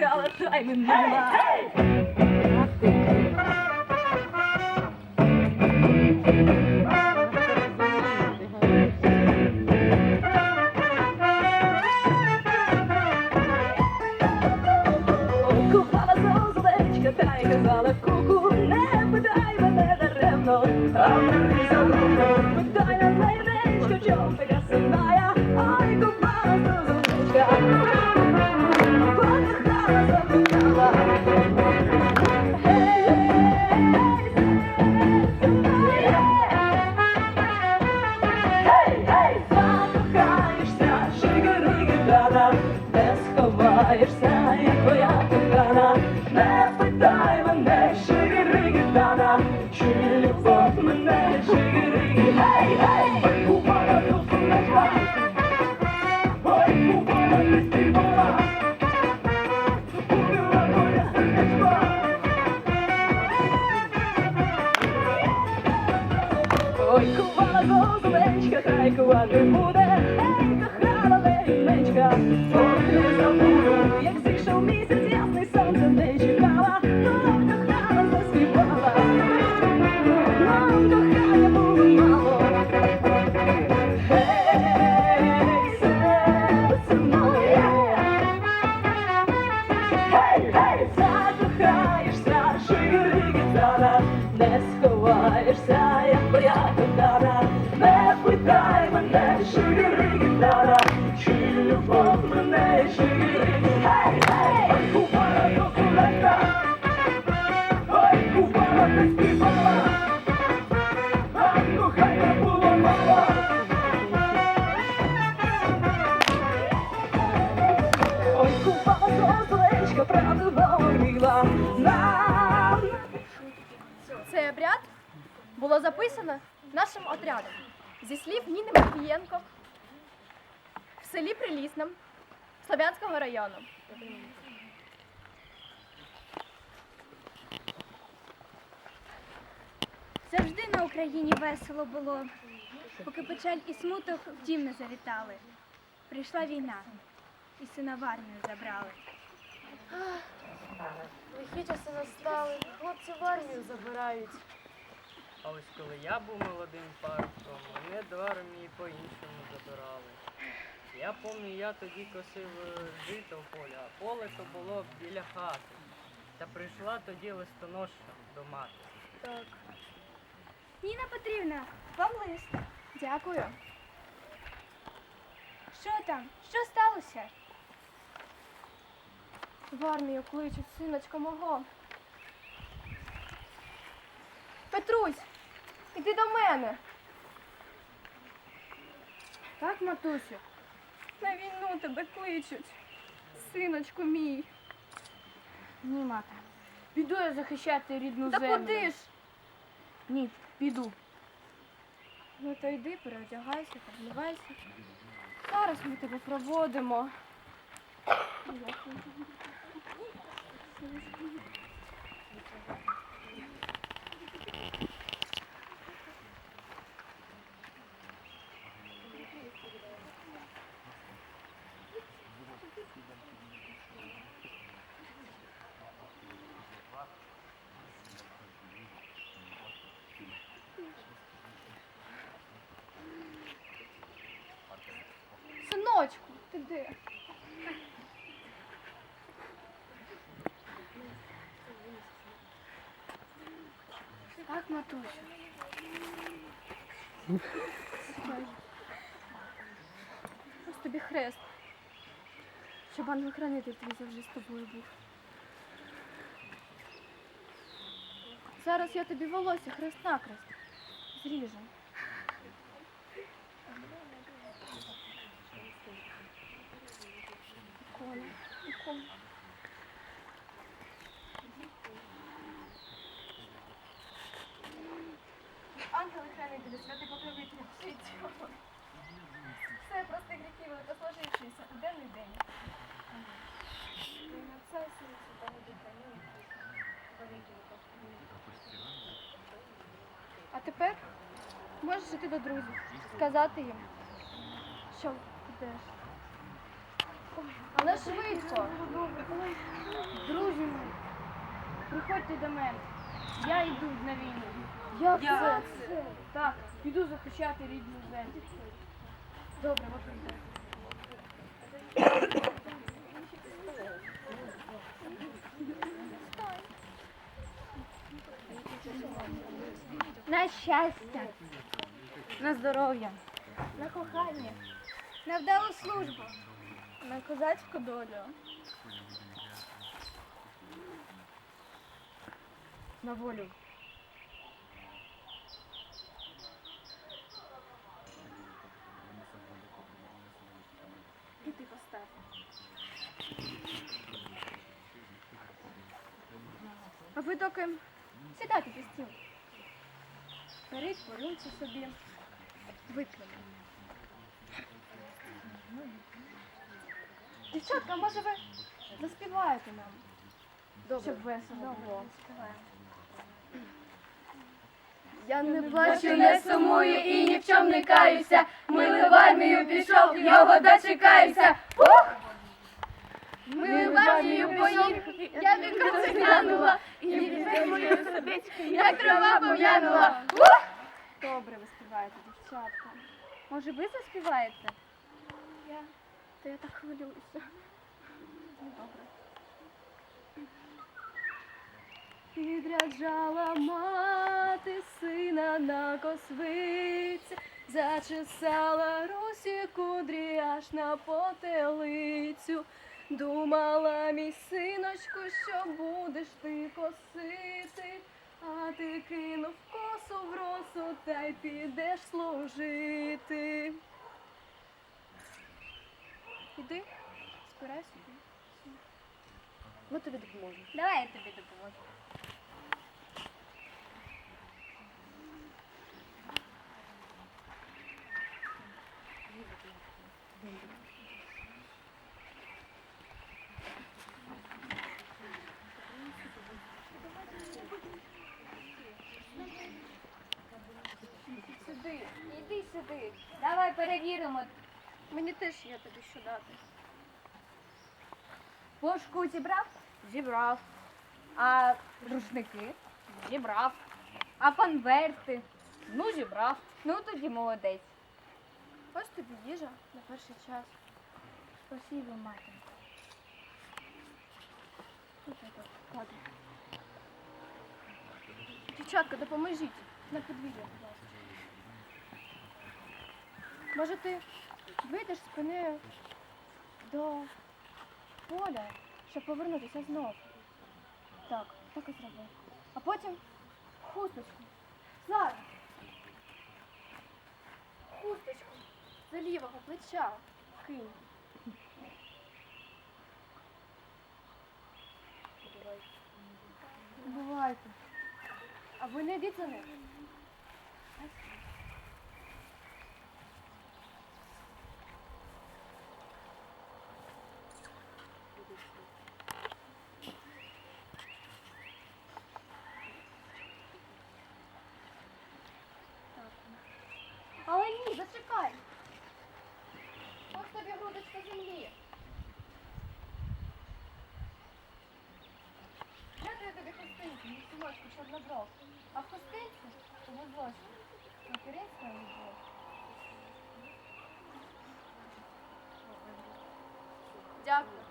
взяла та й минула. Ой, сховаєшся, як твоя кохана. Не питай мене, шигари-гитана, чи любов мене, шигари, гей, гей. Ой, купала зозулечка, ой, моє сердечко. Ой, кувала зозулечка, та й кувати буде, sadness було записано нашим отрядом зі слів Ніни Матвієнко в селі Прилісним Слов'янського району. Завжди на Україні весело було, поки печаль і смуток в дім не завітали. Прийшла війна, і сина в армію забрали. Лихі часи настали, хлопці в армію забирають. А ось коли я був молодим парубком, мене до армії по-іншому забирали. Я пам'ятаю, я тоді косив е, жито в полі, а поле то було біля хати. Та прийшла тоді листоношка до мати. Так. Ніна Петрівна, вам лист. Дякую. Що там? Що сталося? В армію кличуть синочка мого. Петрусь, іди до мене. Так, матусю. На війну тебе кличуть. Синочку мій. Ні, мата. Піду я захищати рідну Та землю. куди ж? Ні, піду. Ну то йди, переодягайся, повливайся. Зараз ми тебе проводимо. Синочку, ти де? Так, матусю. Ось тобі хрест. Щоб ангел-хранитель твій завжди з тобою був. Зараз я тобі волосся хрест-накрест зріжу. Ікона. Ангели-хранителі, святий покровитель, вчить. Все прости гріхи великослужившися у денний день. А тепер Можеш іти до друзів, сказати їм, що підеш. Але швидко. Друзі мої, приходьте до мене. Я йду на війну. Я Як це? Так, піду захищати рідну землю. Добре, виходьте. На щастя, На здоров'я. на кохання, на вдалу службу, На козацьку долю. На волю. І ти постав. А ви доки сідайте під стіл. Беріть по собі. Вип'ємо. Дівчатка, може ви заспіваєте нам? Добре. Щоб весело було. Я не плачу, не сумую і ні в чому не каюся. Милий в армію пішов, його дочекаюся. Ух! Милий в армію поїхав, я віконце глянула, і мою сердечко, як трава пом'янула. Ух! Добре, ви співаєте, дівчатка. Може, ви заспіваєте? Я. То я так хвилююся. Ну, добре. Підряджала мати сина на косвиці, зачесала русі кудрі аж на потилицю. Думала, мій синочку, що будеш ти косити, а ти кинув косу в росу та й підеш служити. Іди, спирай собі. Ми тобі допоможемо. давай я тобі допоможу. Сюди, іди сюди. Давай перевіримо. Мені теж є тобі що дати. Пошку зібрав? Зібрав, А рушники? зібрав, А конверти? ну зібрав. Ну тоді молодець. Ось тобі їжа на перший час. Спасибо, мати. Тут я так кладу. Дівчатка, допоможіть на подвір'я, будь ласка. Може ти вийдеш з спиною до поля, щоб повернутися знов. Так, так і зроби. А потім хусточку. Зараз. Хусточку з лівого плеча кинь. Бувайте. А ви не йдіть за ним. Зачекай. Ось тобі грудочка землі. Дякую тобі хустинці, мій синочку чорнобров. А в хостинці вузочку материнська любов. Дякую.